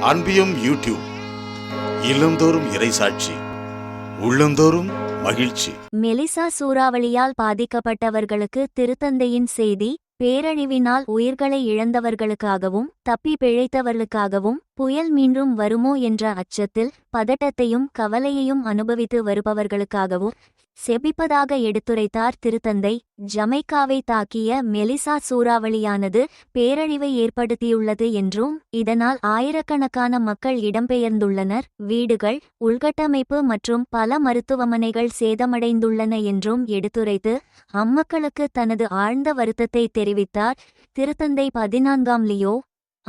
அன்பியும் YouTube இல்லந்தோறும் இறைசாட்சி உள்ளந்தோறும் மகிழ்ச்சி. மெலிசா சூறாவளியால் பாதிக்கப்பட்டவர்களுக்கு திருத்தந்தையின் செய்தி பேரழிவினால் உயிர்களை இழந்தவர்களுக்காகவும் தப்பி பிழைத்தவர்களுக்காகவும் புயல் மீண்டும் வருமோ என்ற அச்சத்தில் பதட்டத்தையும் கவலையையும் அனுபவித்து வருபவர்களுக்காகவும் செபிப்பதாக எடுத்துரைத்தார் திருத்தந்தை. ஜமைக்காவை தாக்கிய மெலிசா சூறாவளியானது பேரழிவை ஏற்படுத்தியுள்ளது என்றும் இதனால் ஆயிரக்கணக்கான மக்கள் இடம்பெயர்ந்துள்ளனர். வீடுகள் உள்கட்டமைப்பு மற்றும் பல மருத்துவமனைகள் சேதமடைந்துள்ளன என்றும் எடுத்துரைத்து அம்மக்களுக்கு தனது ஆழ்ந்த வருத்தத்தை தெரிவித்தார். திருத்தந்தை பதினான்காம் லியோ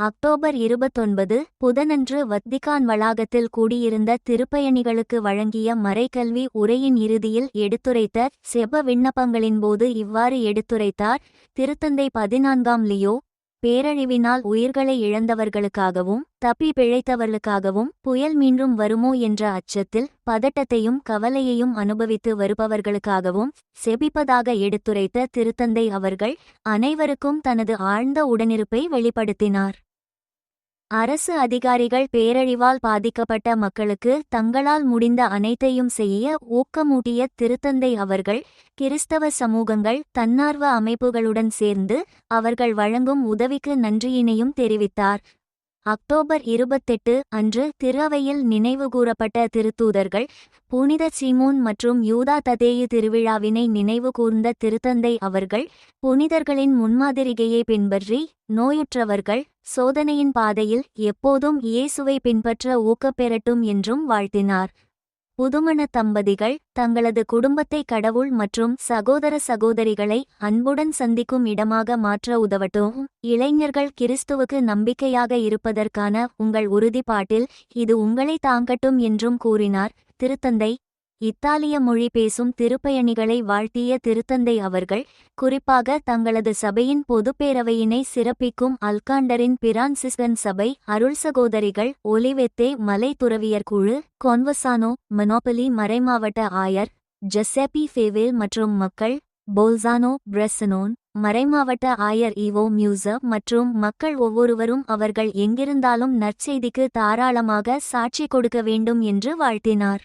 அக்டோபர் இருபத்தொன்பது புதனன்று வத்திகான் வளாகத்தில் கூடியிருந்த திருப்பயணிகளுக்கு வழங்கிய மறைக்கல்வி உரையின் இறுதியில் எடுத்துரைத்த செப விண்ணப்பங்களின் போது இவ்வாறு எடுத்துரைத்தார். திருத்தந்தை பதினான்காம் லியோ பேரழிவினால் உயிர்களை இழந்தவர்களுக்காகவும் தப்பி பிழைத்தவர்களுக்காகவும் புயல் மீண்டும் வருமோ என்ற அச்சத்தில் பதட்டத்தையும் கவலையையும் அனுபவித்து வருபவர்களுக்காகவும் செபிப்பதாக எடுத்துரைத்த திருத்தந்தை அவர்கள் அனைவருக்கும் தனது ஆழ்ந்த உடனிருப்பை வெளிப்படுத்தினார். அரசு அதிகாரிகள் பேரழிவால் பாதிக்கப்பட்ட மக்களுக்கு தங்களால் முடிந்த அனைத்தையும் செய்ய ஊக்கமூட்டிய திருத்தந்தை அவர்கள் கிறிஸ்தவ சமூகங்கள் தன்னார்வ அமைப்புகளுடன் சேர்ந்து அவர்கள் வழங்கும் உதவிக்கு நன்றியினையும் தெரிவித்தார். அக்டோபர் இருபத்தெட்டு அன்று திருவையில் நினைவுகூரப்பட்ட திருத்தூதர்கள் புனித சீமோன் மற்றும் யூதா ததேயு திருவிழாவினை நினைவுகூர்ந்த திருத்தந்தை அவர்கள் புனிதர்களின் முன்மாதிரிகையை பின்பற்றி நோயுற்றவர்கள் சோதனையின் பாதையில் எப்போதும் இயேசுவை பின்பற்ற ஊக்கப்பெறட்டும் என்றும் வாழ்த்தினார். புதுமண தம்பதிகள் தங்களது குடும்பத்தை கடவுள் மற்றும் சகோதர சகோதரிகளை அன்புடன் சந்திக்கும் இடமாக மாற்ற உதவட்டும். இளைஞர்கள் கிறிஸ்துவுக்கு நம்பிக்கையாக இருப்பதற்கான உங்கள் உறுதிப்பாட்டில் இது உங்களை தாங்கட்டும் என்றும் கூறினார். திருத்தந்தை இத்தாலிய மொழி பேசும் திருப்பயணிகளை வாழ்த்திய திருத்தந்தை அவர்கள் குறிப்பாக தங்களது சபையின் பொதுப்பேரவையினை சிறப்பிக்கும் அல்காண்டரின் பிரான்சிஸ்கன் சபை அருள் சகோதரிகள் ஒலிவெத்தே மலை துறவியர் குழு கொன்வசானோ மனோபலி மறைமாவட்ட ஆயர் ஜெசேபி ஃபேவேல் மற்றும் மக்கள் போல்சானோ பிரெசனோன் மறைமாவட்ட ஆயர் இவோ மியூச மற்றும் மக்கள் ஒவ்வொருவரும் அவர்கள் எங்கிருந்தாலும் நற்செய்திக்கு தாராளமாக சாட்சி கொடுக்க வேண்டும் என்று வாழ்த்தினார்.